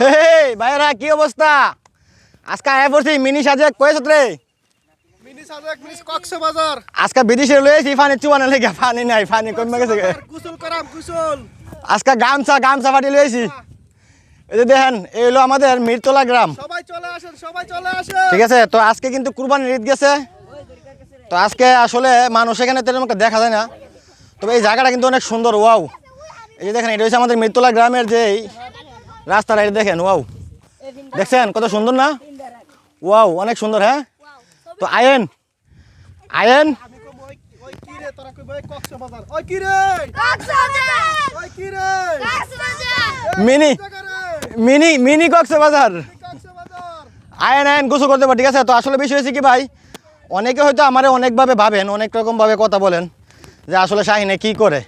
হে ভাইরা কি অবস্থা? আজকে আয়া পড়ছি মিনি সাজে কয়েছ রে মিনি সাজেক মিনি কক্সবাজার আজকে বিদেশে লয়েছি পানি চুয়ানো লেগে পানি নাই পানি কমে গেছে গে। করাম গোসল আজকে গামছা গামছা ফাটি লয়েছি এই যে দেখেন এই হলো আমাদের মিরতলা গ্রাম। সবাই চলে আসেন সবাই চলে আসেন। ঠিক আছে তো আজকে কিন্তু কুরবানির ঈদ গেছে। তো আজকে আসলে মানুষ এখানে তেমন দেখা যায় না। তবে এই জায়গাটা কিন্তু অনেক সুন্দর ওয়াও। এই যে দেখেন, এটা হচ্ছে আমাদের মিরতলা গ্রামের যে এই রাস্তাটা এটা দেখেন, ওয়াও। দেখছেন কত সুন্দর না? ওয়াও, অনেক সুন্দর হ্যাঁ? তো আয়েন আয়েন। Mini mini mini Cox's Bazar. আয়েন আয়েন, গোসল করতে পার, ঠিক আছে? তো আসলে বিষয় হয়েছে কি ভাই, অনেকে হয়তো আমারে অনেকভাবে ভাবেন, অনেক রকমভাবে কথা বলেন যে আসলে শাহিনে কি করে?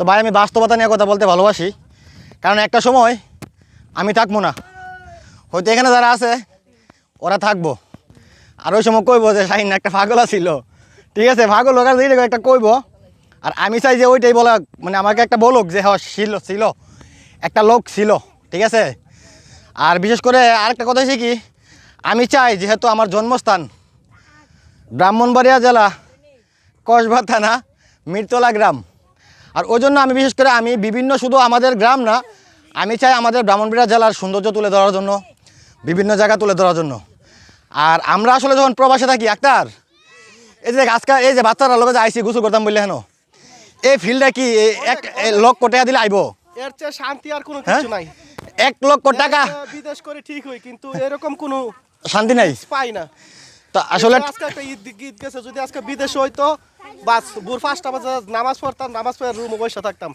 তো ভাই, আমি বাস্তবতা নিয়ে কথা বলতে ভালোবাসি। কারণ একটা সময় আমি থাকব না। হয়তো এখানে যারা আছে, ওরা থাকব। আর ওই সময় কইবো যে, শাহিন একটা পাগলা ছিল ঠিক আছে আর যেই হোক একটা কইবো। আর আমি চাই যে ওইটাই বলা মানে আমাকে একটা বলুক যে হ্যাঁ ছিল ছিল। একটা লোক ছিল, ঠিক আছে? আর বিশেষ করে আরেকটা কথা কি, আমি চাই যেহেতু আমার জন্মস্থান ব্রাহ্মণবাড়িয়া জেলা, কসবা থানা, মিরতলা গ্রাম। আর ওই জন্য আমি বিশেষ করে আমি বিভিন্ন শুধু আমাদের গ্রাম না আমি চাই আমাদের ব্রাহ্মণবাড়িয়া জেলার সৌন্দর্য তুলে ধরার জন্য বিভিন্ন জায়গা তুলে ধরার জন্য। আর আমরা আসলে যখন প্রবাসে থাকি আক্তার এই যে আজকাল এই যে বাচ্চারা লোকে যে আইসি গুছু করতাম বললে হেন এই ফিল্ডটা কি এক লক্ষ টাকা দিলে আইব? এর চেয়ে শান্তি আর কোনো হ্যাঁ? কিছু নাই। এক লক্ষ টাকা? বিদেশ করে ঠিক হই কিন্তু এরকম কোনো শান্তি নাই? পাই না। তো আসলে আজকে একটা ঈদ ঈদ গেছে যদি আজকে বিদেশ হইতো বাস ভোর পাঁচটা বাজে নামাজ পড়তাম নামাজ পড়ে রুমে বসে থাকতাম।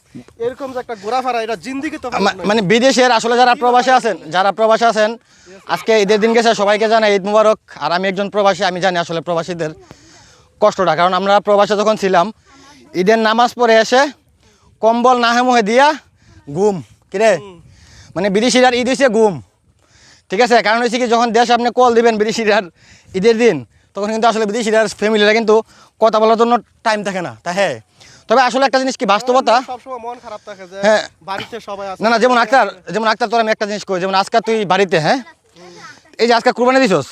এরকম যে একটা ঘোরাফেরা এটা জিন্দিগি তো মানে বিদেশের আসলে যারা প্রবাসী আছেন যারা প্রবাসী আছেন আজকে ঈদের দিন গেছে সবাইকে জানাই ঈদ মুবারক। আর আমি একজন প্রবাসী আমি জানি আসলে প্রবাসীদের কষ্টটা কারণ আমরা প্রবাসে যখন ছিলাম ঈদের নামাজ পড়ে এসে কম্বল নাহে মুহে দিয়া ঘুম কিরে মানে বিদেশিরার ঈদ হচ্ছে ঘুম ঠিক আছে? কারণ হয়েছে কি যখন দেশ আপনি কল দিবেন বিদেশিরার ঈদের দিন তখন কিন্তু আসলে বিদেশিরার ফ্যামিলিরা কিন্তু কথা বলার জন্য টাইম থাকে না তা হ্যাঁ? তবে আসলে একটা জিনিস কি বাস্তবতা? খারাপ থাকে হ্যাঁ। বাড়িতে সবাই না না যেমন আক্তার যেমন আক্তার তোর আমি একটা জিনিস করি যেমন আজকাল তুই বাড়িতে হ্যাঁ? এই যে আজকাল কুরবানি দিছস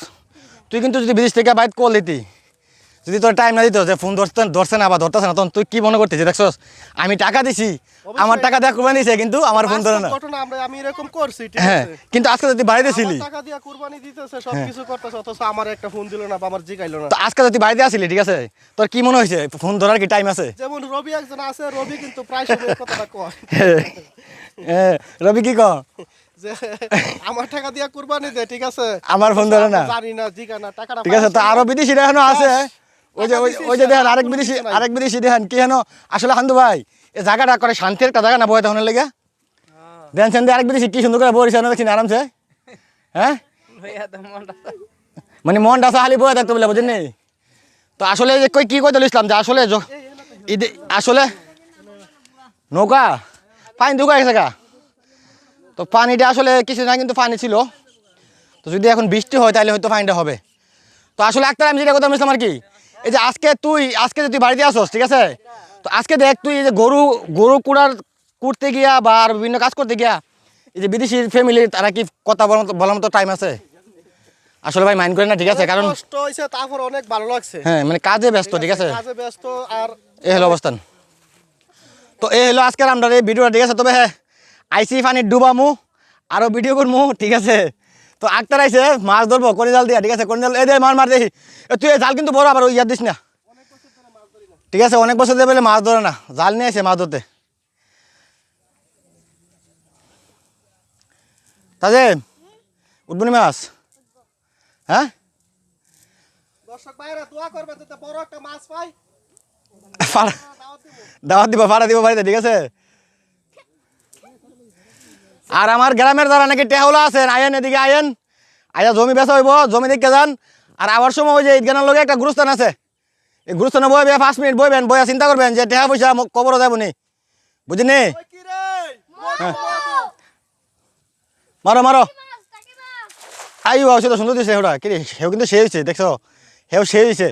তুই কিন্তু যদি বিদেশ থেকে বাইক কল দিতি যদি তোর টাইম না দিত যে ফোন ধরতে ধরছে না বা ধরতেছে না তখন তুই কি মনে করতেছিস? দেখছস আমি টাকা দিছি আমার টাকা দেওয়া কুরবানি দিছে কিন্তু আমার ফোন ধরে না। আমি এরকম করছি হ্যাঁ কিন্তু আজকে যদি বাড়িতে ছিলি। টাকা দিয়ে কুরবানি দিতেছে সব কিছু করতেছে অথচ আমার একটা ফোন দিল না বা আমার জিগাইলো না। তো আজকে যদি বাড়িতে আসিলি ঠিক আছে তোর কি মনে হয়েছে? ফোন ধরার কি টাইম আছে? যেমন রবি একজন আছে রবি কিন্তু প্রায় সময় কথাটা কয়। হ্যাঁ, রবি কি ক যে আমার টাকা দিয়ে কুরবানি দে ঠিক আছে? আমার ফোন ধরে না। জানি না জিগা না টাকাটা ঠিক আছে তো আরও না। বিদেশি এখনও আছে। ওই যে ওই- ওই যে দেখেন আরেক বিদেশি আরেক বিদেশি দেখেন কি হেন আসলে হান্দু ভাই এই জায়গাটা করে শান্তির একটা জায়গা না বয়ে তখন লেগে? দেন সেন আরেক বিদেশি কি সুন্দর করে দেখছি না আরামসে। হ্যাঁ? মানে মনটা সাহালি বয়ে থাকতে বলে বুঝেন নি? তো আসলে যে কই কি কইতে ইসলাম? যে আসলে ঈদে আসলে নৌকা? পানি ঢুকা গেছে গা। তো পানিটা আসলে কিছু না কিন্তু পানি ছিল। তো যদি এখন বৃষ্টি হয় তাহলে হয়তো ফাইনটা হবে। তো আসলে একটা আমি যেটা কথা বলছিলাম আর কি? এই যে আজকে তুই আজকে যে তুই বাড়িতে আসোস ঠিক আছে? তো আজকে দেখ তুই এই যে গরু গরু কুড়ার কুড়তে গিয়া বা আর বিভিন্ন কাজ করতে গিয়া এই যে বিদেশি ফ্যামিলির তারা কি কথা বলার মতো বলার মতো টাইম আছে? আসলে ভাই মাইন্ড করে না ঠিক আছে? কারণ কষ্ট হইছে তারপর অনেক ভালো লাগছে। হ্যাঁ মানে কাজে ব্যস্ত ঠিক আছে কাজে ব্যস্ত আর এ হলো অবস্থান। তো এই হলো আজকের আমরা এই ভিডিওটা ঠিক আছে? তবে হ্যাঁ আইসি পানির ডুবামু আরও ভিডিও করমু ঠিক আছে? তো আক্তার আইছে মাছ ধরবো কোন জাল দিয়া ঠিক আছে? কোন জাল এই দে মার মার দেখি। তুই জাল কিন্তু বড় আবার ওই দিস না। ঠিক আছে? অনেক বছর দিয়ে বলে মাছ ধরে না। জাল নিয়ে আসে মাছ ধরতে। তাজে উঠবনি মাছ? হ্যাঁ? দর্শক ভাইরা দোয়া করবে বড় একটা মাছ পাই। দাওয়াত দিব ভাড়া দিব বাড়িতে ঠিক আছে? আর আমার গ্রামের যারা নাকি টেহলা আছেন, আয়েন এদিকে আয়েন। আয়া জমি বেচা হইব, জমি দেখতে যান। আর আবার সময় ওই যে ঈদগানের লগে একটা গুরুস্থান আছে। এই গুরুস্থানে বইবে পাঁচ মিনিট বইবেন, বইয়া চিন্তা করবেন যে টেহা পয়সা মোক কবরও যাব নি। বুঝিনি হ্যাঁ। মারো মারো। আইও আও সেটা সুন্দর দিছে ওটা কি হেও কিন্তু সে হয়েছে দেখছ? হেও সে হয়েছে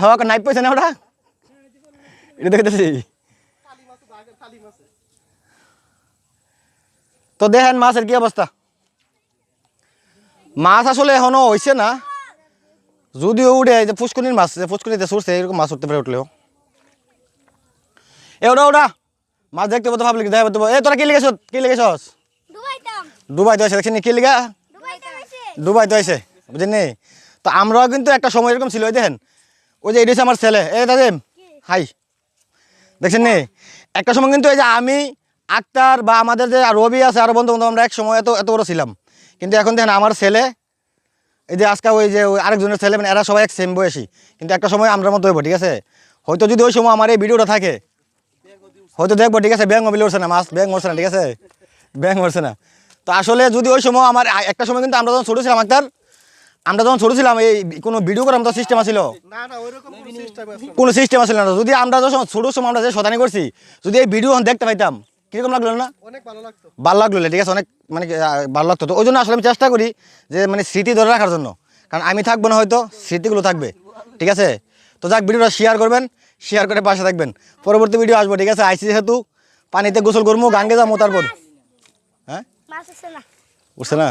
হেওয়া নাইট পয়সা না ওটা? এটা দেখতেছি খালি মাছ বাগের খালি মাছ তো দেখেন মাছের কি অবস্থা। মাছ আসলে এখনও হয়েছে না। যদিও উঠে যে ফুসকুনির মাছ যে ফুসকুনিতে ছুটছে এরকম মাছ উঠতে পারে উঠলেও। এ ওটা ওটা মাছ দেখতে পাবো ভাবলি দেখা পাবো। এ তোরা কি লিখেছ কি লিখেছস? দুবাইতাম। দুবাই তো আছে দেখছি কি লিখা? দুবাই তো আছে বুঝলেন তো আমরাও কিন্তু একটা সময় এরকম ছিল ওই দেখেন। ওই যে এটা আমার ছেলে। এ দাদিম হাই। দেখছেন নি? একটা সময় কিন্তু এই যে আমি আক্তার বা আমাদের যে রবি আছে আরও বন্ধু বান্ধব আমরা এক সময় এত এত বড় ছিলাম। কিন্তু এখন দেখেন আমার ছেলে এই যে আজকে ওই যে ওই আরেকজনের ছেলে মানে এরা সবাই এক সেম বয়সী। কিন্তু একটা সময় আমরা মতো হইব ঠিক আছে? হয়তো যদি ওই সময় আমার এই ভিডিওটা থাকে হয়তো দেখব ঠিক আছে? ব্যাং মোবিল উঠছে না মাছ ব্যাং মরছে না ঠিক আছে? ব্যাং মরছে না তো আসলে যদি ওই সময় আমার একটা সময় কিন্তু আমরা যখন ছোটো ছিলাম আক্তার আমরা যখন ছোটো ছিলাম এই কোনো ভিডিও করার মতো সিস্টেম ছিল না না ওইরকম কোনো সিস্টেম আছে। না। কোনো সিস্টেম আসলে না। যদি আমরা যখন ছোটো সময় আমরা যে শতানি করছি যদি এই ভিডিও দেখতে পাইতাম কীরকম লাগল না? অনেক ভালো লাগতো। ভালো লাগল ঠিক আছে অনেক মানে ভালো লাগতো তো। ওই জন্য আসলে আমি চেষ্টা করি যে মানে স্মৃতি ধরে রাখার জন্য। কারণ আমি থাকব না হয়তো স্মৃতিগুলো থাকবে। ঠিক আছে? তো যাক ভিডিওটা শেয়ার করবেন শেয়ার করে পাশে থাকবেন। পরবর্তী ভিডিও আসব ঠিক আছে? আইসি যেহেতু পানিতে গোসল করব গাঙ্গে যাব তারপর। হ্যাঁ? না। বুঝছে না।